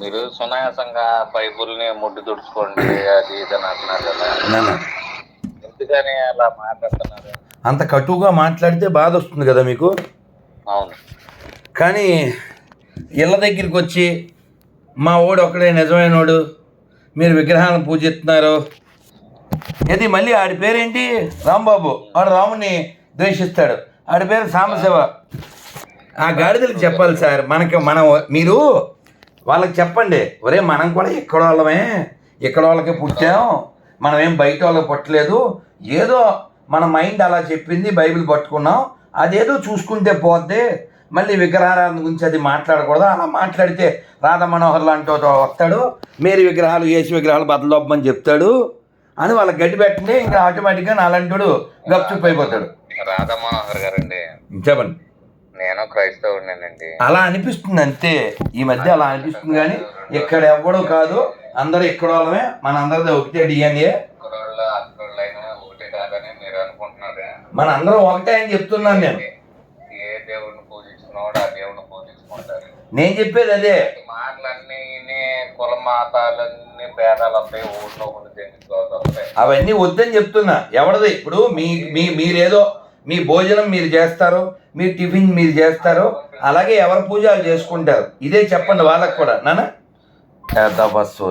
మీరు సునాయాసంగా బైబుల్ని ముడ్డు తుడుచుకోండి అది ఇది అని అంటున్నారు కదా. ఎందుకని అలా మాట్లాడుతున్నారు? అంత కటువుగా మాట్లాడితే బాధ వస్తుంది కదా మీకు? అవును. కానీ ఇళ్ళ దగ్గరికి వచ్చి మా ఓడు ఒక్కడే నిజమైనోడు మీరు విగ్రహాలను పూజిస్తున్నారు. ఇది మళ్ళీ ఆడి పేరేంటి? రాంబాబు. వాడు రాముని ద్వేషిస్తాడు. ఆడి పేరు సాంబశివ. ఆ గాడిదలకు చెప్పాలి సార్ మనకి మనం మీరు వాళ్ళకి చెప్పండి ఒరే మనం కూడా ఇక్కడ వాళ్ళమే ఇక్కడ వాళ్ళకి పుట్టాం మనం ఏం బయట వాళ్ళకి పుట్టలేదు ఏదో మన మైండ్ అలా చెప్పింది బైబిల్ పట్టుకున్నాం అదేదో చూసుకుంటే పోద్ది మళ్ళీ విగ్రహారాధన గురించి అది మాట్లాడకూడదు అలా మాట్లాడితే రాధా మనోహర్ లాంటి వస్తాడు మేరీ విగ్రహాలు ఏసు విగ్రహాలు బద్దలొప్పమని చెప్తాడు అని వాళ్ళకి గడ్డి పెట్టండి ఇంకా ఆటోమేటిక్గా నాలంటుడు గప్చుప్ అయిపోతాడు. రాధా మనోహర్ గారండి. చెప్పండి. నేను క్రైస్తవుడినేనండి అలా అనిపిస్తుంది అంతే ఈ మధ్య అలా అనిపిస్తుంది కానీ ఇక్కడ ఎవ్వడు కాదు అందరూ ఇక్కడ వాళ్ళమే మన అందరిది ఒకటే డిఎన్ఏ మన అందరం ఒకటే అని చెప్తున్నాను నేను ఏ దేవుడిని ఆ దేవుడిని పూజించుకుంటారు. నేను చెప్పేది అదే. మాటలన్నీ కుల మాతాలన్నీ భేదాలు వస్తాయి ఊళ్ళో అవన్నీ వద్దని చెప్తున్నా. ఎవరిది? ఇప్పుడు మీ మీరేదో మీ భోజనం మీరు చేస్తారు మీ టిఫిన్ మీరు చేస్తారు అలాగే ఎవరు పూజలు చేసుకుంటారు. ఇదే చెప్పండి వాళ్ళకి కూడా. నానా? బస్సు